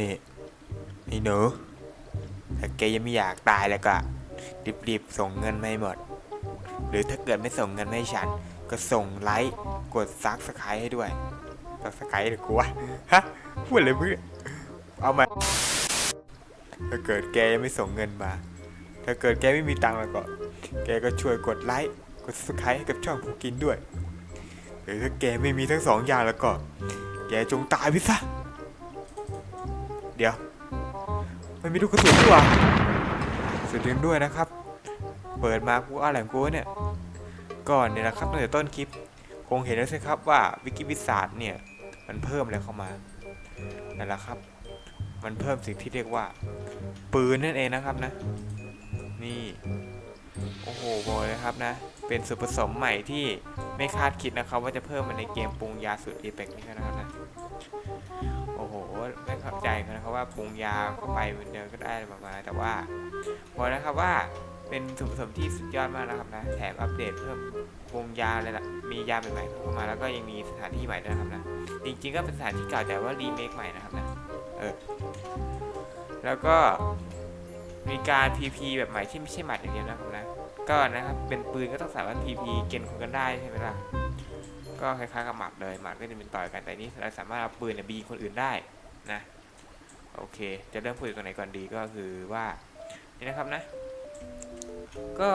นี่ไอ้หนูถ้าแกยังไม่อยากตายแล้วก็รีบๆส่งเงินมาให้หมด หรือถ้าเกิดไม่ส่งเงินมาให้ฉัน ก็ส่งไลค์กดซักสไครต์ให้ด้วยซักสไครต์หรือกูวะฮะพูดอะไรเพื่อเอามาถ้าเกิดแกยังไม่ส่งเงินมา ถ้าเกิดแกไม่มีตังค์แล้วก็ แกก็ช่วยกดไลค์กดซับสไครต์ให้กับช่องผู้กินด้วย หรือถ้าแกไม่มีทั้งสองอย่างแล้วก็ แกจงตายไปซะ เดี๋ยว มันมีลูกกระสุนด้วยว่ะสุดยงด้วยนะครับ เปิดมากูอะไรของกูเนี่ยก่อนเนี่ยนะครับตั้งแต่ต้นคลิป คงเห็นแล้วใช่ครับว่าวิกิวิสาสเนี่ย มันเพิ่มอะไรเข้ามานั่นแหละครับ มันเพิ่มสิ่งที่เรียกว่า ปืนนั่นเองนะครับนะ นี่ โอ้โหบอกเลยครับนะ เป็นส่วนผสมใหม่ที่ไม่คาดคิดนะครับ ว่าจะเพิ่มมาในเกมปรุงยาสูตรเอเปกนี่นะครับนะ โอ้โห ไม่เข้าใจนนะครับว่าปรุงยาเข้าไปเหมันเดินก็ได้ประมาณแต่ว่าบอกนะครับว่าเป็นส่วนผสมที่สุดยอดมากนะครับนะ แถมอัปเดตเพิ่มปรุงยาเลยล่ะมียาใหม่ๆเข้ามาแล้วก็ยังมีสถานที่ใหม่ด้วยนะครับนะ จริงๆก็เป็นสถานที่เก่าแต่ว่ารีเมคใหม่นะครับนะ เออ แล้วก็มีการ PP แบบใหม่ที่ไม่ใช่หมัดอย่างเดียวนะครับนะ ก็นะครับเป็นปืนก็ต้องสามารถ PP เกณฑ์คนกันได้ใช่ไหมล่ะก็คล้ายๆกับหมัดเลยหมัดก็จะเป็นต่อยกันแต่นี่เราสามารถเอาปืนเนี่ยบีคนอื่นได้นะโอเค จะเริ่มพูดตรงไหนก่อนดีก็คือว่านี่นะครับนะ ก็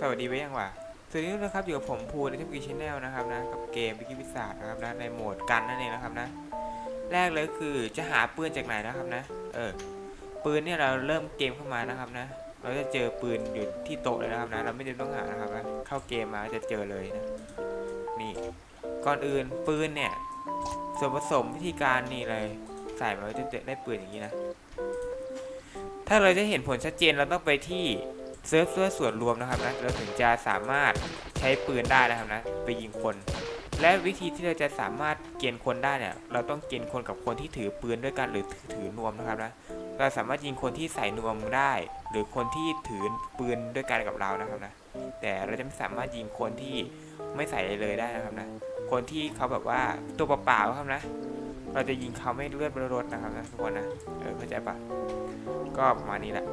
สวัสดีไว้ยังวะสวัสดีทุกท่านะครับอยู่กับผมภูในทีมกีชแนลนะครับนะกับเกมบิกิวิสานะครับนะในโหมดกันนั่นเองนะครับนะ แรกเลยคือจะหาปืนจากไหนนะครับนะ เออปืนเนี่ยเราเริ่มเกมเข้ามานะครับนะ เราจะเจอปืนอยู่ที่โต๊ะเลยนะครับนะ เราไม่จำต้องหานะครับนะเข้าเกมมาจะเจอเลยนะ นี่ ก่อนอื่นปืนเนี่ย ส่วนผสมวิธีการนี่เลย ใส่มาจะได้ปืนอย่างนี้นะ ถ้าเราจะเห็นผลชัดเจนเราต้องไปที่เซิร์ฟเวอร์ส่วนรวมนะครับนะ เราถึงจะสามารถใช้ปืนได้นะครับนะ ไปยิงคน และวิธีที่เราจะสามารถเกณฑ์คนได้เนี่ยเราต้องเกณฑ์คนกับคนที่ถือปืนด้วยกันหรือถือนวมนะครับนะเราสามารถยิงคนที่ใส่นวมได้ หรือคนที่ถือปืนด้วยกันกับเรานะครับนะแต่เราจะไม่สามารถยิงคนที่ไม่ใส่เลยได้นะครับนะคนที่เขาแบบว่าตัวเปล่าๆครับนะ เราจะยิงเขาไม่เลือดรดนะครับนะทุกคนนะเออเข้าใจปะก็ประมาณนี้แหละ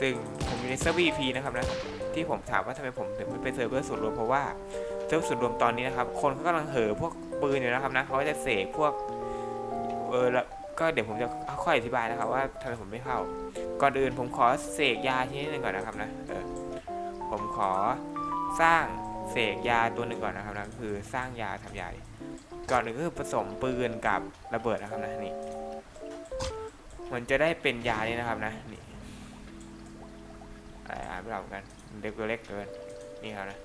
ซึ่งผมอยู่ในเซิร์ฟ VP นะครับนะที่ผมถามว่าทำไมผมถึงไม่เป็นเซิร์ฟเวอร์ส่วนรวมเพราะว่า ซิร์ฟส่วนรวมตอนนี้นะครับ คนเขากำลังเห่อพวกปืนอยู่นะครับนะเขาก็จะเสกพวกเออแล้วก็เดี๋ยวผมจะค่อยอธิบายนะครับ ว่าทำไมผมไม่เข้า ก่อนอื่นผมขอเสกยาชนิดหนึ่งก่อนนะครับนะเออผมขอสร้างเสกยาตัวหนึ่งก่อนนะครับนะคือสร้างยาทำยาก่อนหนึ่งก็คือผสมปืนกับระเบิดนะครับนะนี่มันจะได้เป็นยานี่นะครับนะนี่อะไรอ่านไม่ออกเหมือนกันเล็กตัวเล็กเกินนี่ครับนะ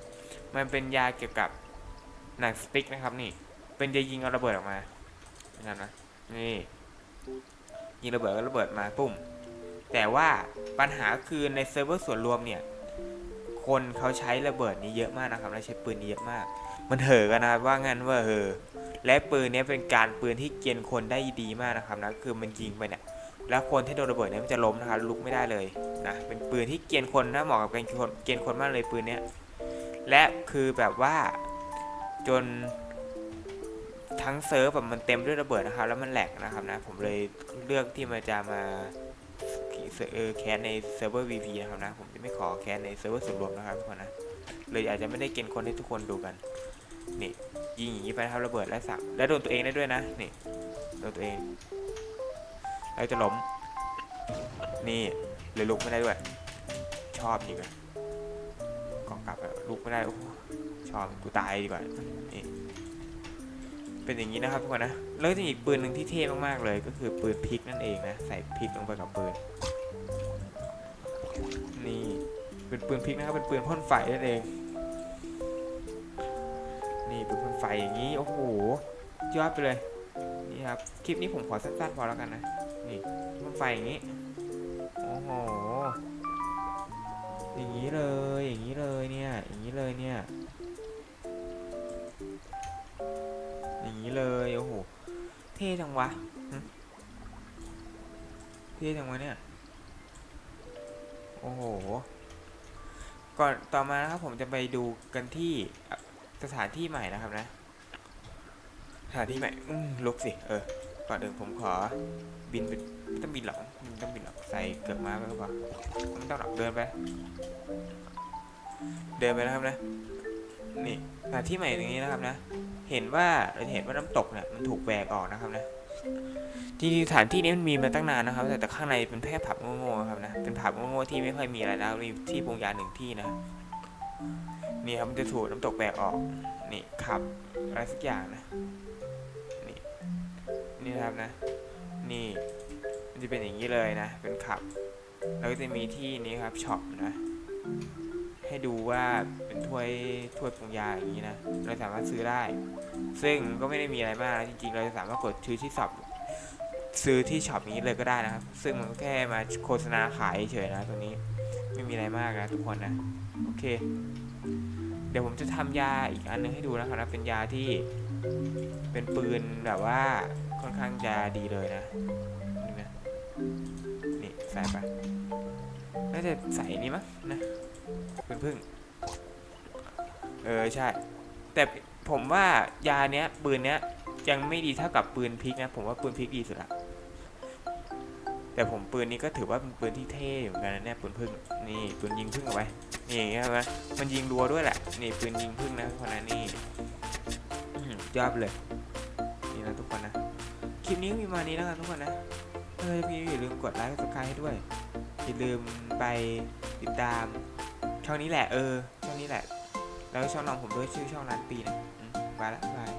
มันเป็นยาเกี่ยวกับหนังสติ๊กนะครับนี่ เป็นจะยิงเอาระเบิดออกมานะครับนะนี่ยิงระเบิดก็ระเบิดมาปุ้มแต่ว่าปัญหาคือในเซิร์ฟเวอร์ส่วนรวมเนี่ย คนเขาใช้ระเบิดนี้เยอะมากนะครับและใช้ปืนนี้เยอะมาก มันเห่อกันนะครับว่างั้นว่าเห่อและปืนนี้เป็นการปืนที่เกียนคนได้ดีมากนะครับนะคือมันยิงไปเนี่ยแล้วคนที่โดนระเบิดเนี่ยมันจะล้มนะครับลุกไม่ได้เลยนะเป็นปืนที่เกียนคนนะเหมาะกับการเกียนคนเกียนคนมากเลยปืนเนี้ย และคือแบบว่าจนทั้งเซิร์ฟแบบมันเต็มด้วยระเบิดนะครับ แล้วมันแหลกนะครับนะ ผมเลยเลือกที่มันจะมาเออแคสในเซิร์ฟเวอร์ VP นะครับนะ ผมจะไม่ขอแคสในเซิร์ฟเวอร์ส่วนรวมนะครับทุกคนนะ เลยอาจจะไม่ได้เกณฑ์คนให้ทุกคนดูกัน นี่ยิงอย่างนี้ไปนะครับระเบิดและสับและโดนตัวเองได้ด้วยนะ นี่โดนตัวเอง แล้วจะล้ม นี่เลยลุกไม่ได้ด้วย ชอบจริงอะ กองกลับลุกไม่ได้โอ้โหชอบกูตายดีกว่านี่เป็นอย่างนี้นะครับทุกคนนะแล้วจะมีปืนหนึ่งที่เท่มากๆเลยก็คือปืนพิกนั่นเองนะใส่พิกลงไปกับปืนนี่เป็นปืนพิกนะครับเป็นปืนพ่นไฟนั่นเอง นี่ปืนพ่นไฟอย่างนี้โอ้โหยอดไปเลยนี่ครับคลิปนี้ผมขอสั้นๆพอแล้วกันนะนี่มันไฟอย่างนี้ เท่จังวะเท่จังเนี่ย โอ้โห ก่อนต่อมานะครับผมจะไปดูกันที่สถานที่ใหม่นะครับนะ สถานที่ใหม่ อืมลุกสิ เออ ก่อนอื่นผมขอบินไปต้องบินหรอกต้องบินหรอกใส่เกือกม้าไปก็พอไม่ต้องหรอกเดินไป เดินไปนะครับนะ นี่สถานที่ใหม่ตรงนี้นะครับนะ เห็นว่าเราเห็นว่าน้ำตกเนี่ยมันถูกแหวกออกนะครับนะ จริงๆสถานที่นี้มันมีมาตั้งนานนะครับ แต่แต่ข้างในเป็นแค่ผับโง่ๆครับนะ เป็นผับโง่ๆที่ไม่ค่อยมีอะไรนะมีที่ปรุงยาหนึ่งที่นะ นี่ครับมันจะถูกน้ำตกแหวกออก นี่ขับอะไรสักอย่างนะ นี่ นี่นะครับนะ นี่มันจะเป็นอย่างนี้เลยนะ เป็นขับ แล้วก็จะมีที่นี้ครับช็อปนะ ให้ดูว่าเป็นถ้วยถ้วยปรุงยาอย่างนี้นะ เราสามารถซื้อได้ ซึ่งก็ไม่ได้มีอะไรมากนะจริงๆ เราจะสามารถกดซื้อที่ช็อปซื้อที่ช็อปนี้เลยก็ได้นะครับ ซึ่งมันก็แค่มาโฆษณาขายเฉยนะตัวนี้ไม่มีอะไรมากนะทุกคนนะ โอเค เดี๋ยวผมจะทำยาอีกอันนึงให้ดูนะครับนะเป็นยาที่เป็นปืนแบบว่าค่อนข้างจะดีเลยนะนี่นะนี่ใส่ไปน่าจะใส่นี้มั้งนะ เปืนพึ่ง เออใช่ แต่ผมว่ายาเนี้ยปืนเนี้ยยังไม่ดีเท่ากับปืนพลิกนะ ผมว่าปืนพลิกดีสุดละแต่ผมปืนนี้ก็ถือว่าเป็นปืนที่เท่อยู่เหมือนกันนะเนี่ยปืนพึ่งนี่ปืนยิงพึ่งเอาไว้นี่ใช่ไหมมันยิงรัวด้วยแหละนี่ปืนยิงพึ่งนะทุกคนนะนี่ยอดเลยนี่นะทุกคนนะคลิปนี้มีมานี้แล้วกันทุกคนนะเออพี่อย่าลืมกดไลค์กดซับสไครต์ให้ด้วยอย่าลืมไปติดตาม ช่องนี้แหละเออช่องนี้แหละ แล้วช่องน้องผมด้วยชื่อช่องร้านปีนะอืมบายละบาย